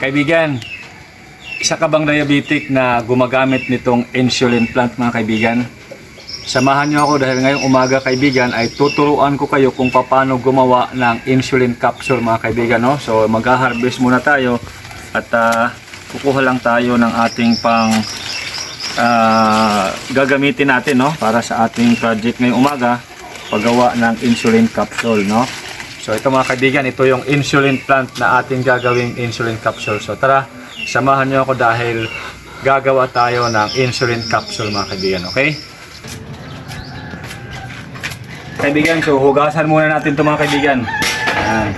Kaibigan, isa ka bang diabetic na gumagamit nitong insulin plant mga kaibigan? Samahan niyo ako dahil ngayong umaga kaibigan ay tuturuan ko kayo kung paano gumawa ng insulin capsule mga kaibigan. No? So mag-harvest muna tayo at ah, kukuha lang tayo ng ating pang ah, gagamitin natin no? para sa ating project ngayong umaga paggawa ng insulin capsule. No? So ito mga kaibigan, ito yung insulin plant na ating gagawing insulin capsule. So tara, samahan niyo ako dahil gagawa tayo ng insulin capsule mga kaibigan, okay? Kaibigan, so hugasan muna natin ito mga kaibigan. Ayan.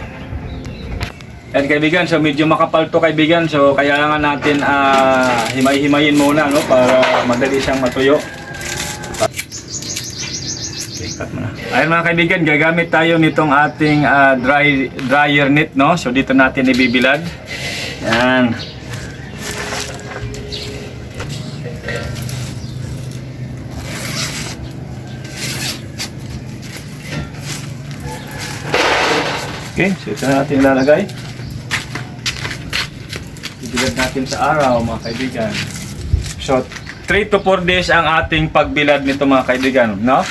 Yan kaibigan, so medyo makapal to kaibigan, so kailangan natin ah, himay-himayin muna no, para madali siyang matuyo. Mo na. Ayun mga kaibigan, gagamit tayo nitong ating ah, dry, dryer net, no? So dito natin ibibilad. Yan. Okay, so ito na natin ilalagay. Ibilad natin sa araw mga kaibigan. So, 3 to 4 days ang ating pagbilad nito mga kaibigan, no?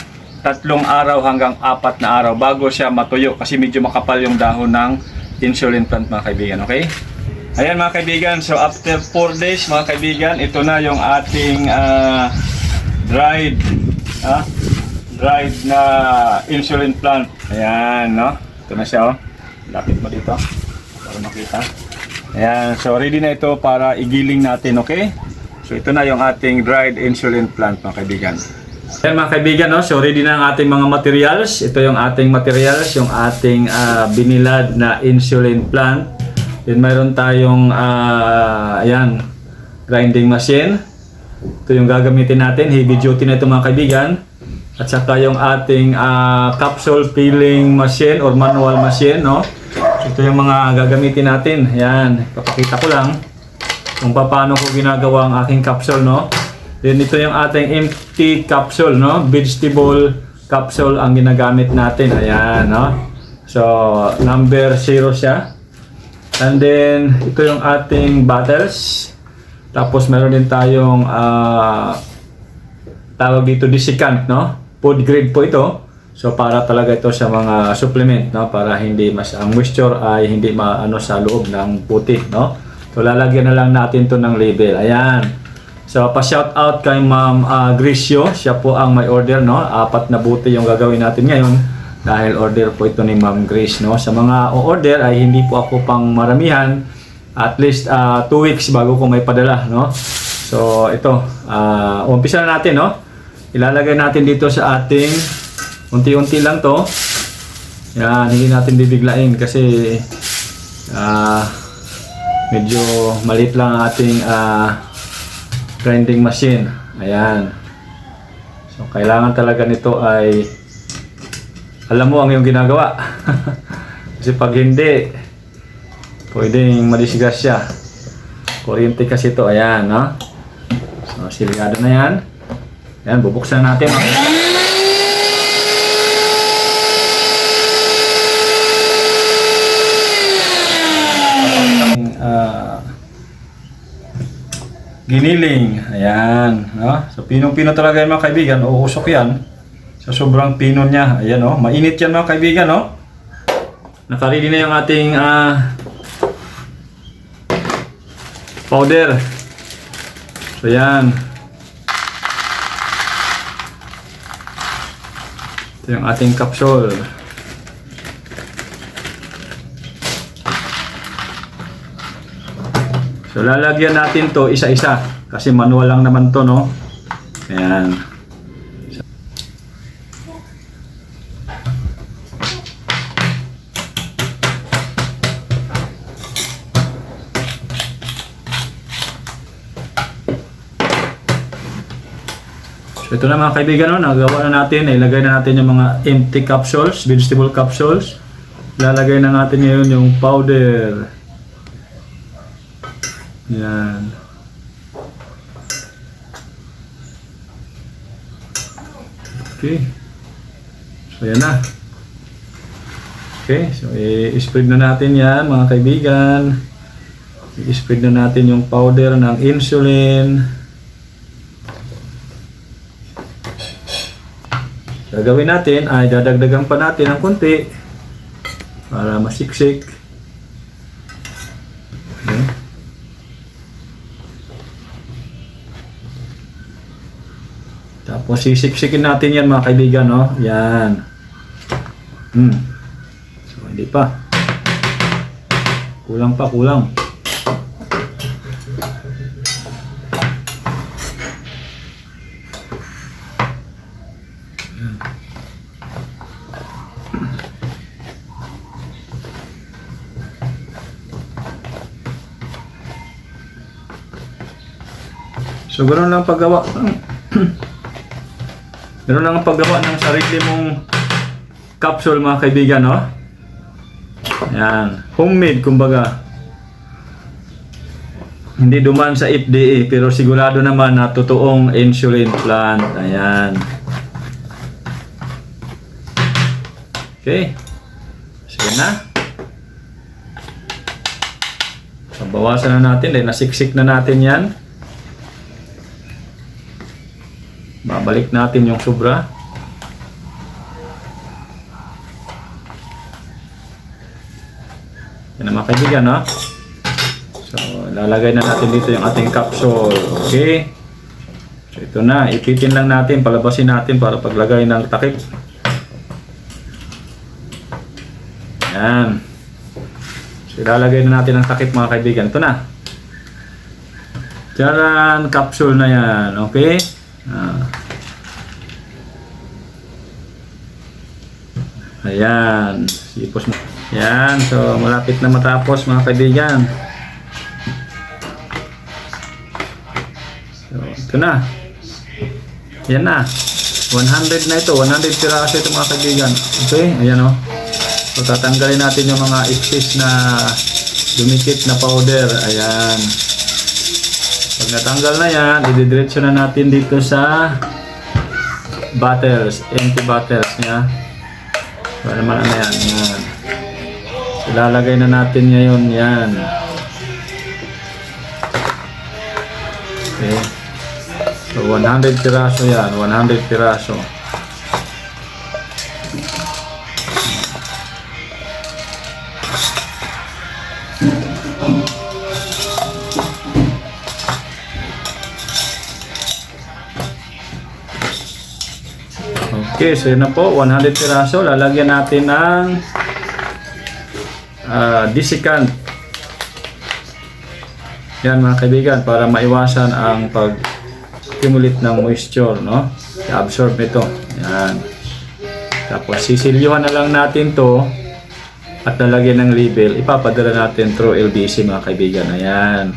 Tatlong araw hanggang apat na araw bago siya matuyo kasi medyo makapal yung dahon ng insulin plant mga kaibigan, okay? Ayan mga kaibigan, so after 4 days mga kaibigan, ito na yung ating ah, dried ah, dried na insulin plant. Ayan, no? Ito na siya, oh. Lapit mo dito para makita. Ayan, so ready na ito para igiling natin, okay? So ito na yung ating dried insulin plant mga kaibigan. Ayan mga kaibigan, no? so ready na ang ating mga materials. Ito yung ating materials, yung ating ah, binilad na insulin plant. Then mayroon tayong, ah, ayan, grinding machine. Ito yung gagamitin natin, heavy duty na ito mga kaibigan. At saka yung ating ah, capsule filling machine or manual machine, no? Ito yung mga gagamitin natin. Ayan, papakita ko lang kung paano ko ginagawa ang aking capsule, no? Then ito yung ating empty capsule, no? Vegetable capsule ang ginagamit natin. Ayan, no? So, number 0 siya. And then, ito yung ating bottles. Tapos, meron din tayong ah, tawag dito desiccant, no? Food grade po ito. So para talaga ito sa mga supplement, no? Para hindi mas ang moisture ay hindi maano sa loob ng puti, no? So lalagyan na lang natin to ng label. Ayan. So pa-shout out kay Ma'am ah, Grisio, siya po ang may order, no? Apat na buti yung gagawin natin ngayon dahil order po ito ni Ma'am Grace, no? Sa mga o-order ay hindi po ako pang maramihan. At least 2 weeks bago ko may padala, no? So ito, ah umpisa na natin, no? Ilalagay natin dito sa ating unti-unti lang to. Yan, hindi natin bibiglain kasi ah medyo maliit lang ang ating ah, grinding machine. Ayan. So, kailangan talaga nito ay alam mo ang iyong ginagawa. kasi pag hindi, pwedeng madisgrasya. Kuryente kasi ito. Ayan, no? So, siligado na yan. Ayan, bubuksan natin. no? Ah, giniling. Ayan. No? So, pinong-pino talaga yan mga kaibigan. Uusok yan. Sa sobrang pino niya. Ayan, oh. Mainit yan mga kaibigan, no? Nakaready na yung ating ah, powder. So, yan. Ito yung ating capsule. So lalagyan natin to isa-isa kasi manual lang naman to no. Ayan. So ito na mga kaibigan, no? nagawa na natin, ilagay na natin yung mga empty capsules, vegetable capsules. Lalagay na natin ngayon yung powder. Yan. Okay. So, yan na. Okay, so i-spread na natin yan mga kaibigan. I-spread na natin yung powder ng insulin. Gagawin natin ay dadagdagan pa natin ng konti para masiksik. Tapos sisiksikin natin yan mga kaibigan, no? Yan. Hmm. So, hindi pa. Kulang pa, kulang. So, ganoon lang paggawa. Lang ang paggawa ng sarili mong capsule mga kaibigan, no? Yan. Homemade, kumbaga. Hindi duman sa FDA, pero sigurado naman na totoong insulin plant. Ayan. Okay. Sige na. So, bawasan na natin. Dahil nasiksik na natin yan. Babalik natin yung sobra. Yan na mga kaibigan, no? So, lalagay na natin dito yung ating capsule. Okay? So, ito na. Ipitin lang natin, palabasin natin para paglagay ng takip. Yan. So, ilalagay na natin ang takip mga kaibigan. Ito na. Charan, capsule na yan. Okay? Ah. Ayan. Sipos mo. Yan. So, malapit na matapos mga kaibigan. So, ito na. Yan na. 100 na ito. 100 piraso ito mga kaibigan. Okay? Ayan o. So, tatanggalin natin yung mga excess na dumikit na powder. Ayan. Pag natanggal na yan, ididiretso na natin dito sa bottles, empty bottles niya. Para naman ano yan, yan. Ilalagay na natin ngayon yan. Okay. So 100 piraso yan, 100 piraso. Okay, so yun na po, 100 piraso. Lalagyan natin ng uh, disicant. Yan mga kaibigan, para maiwasan ang pag-accumulate ng moisture, no? I-absorb nito. Yan. Tapos sisilyuhan na lang natin to at lalagyan ng label. Ipapadala natin through LBC mga kaibigan. Ayan.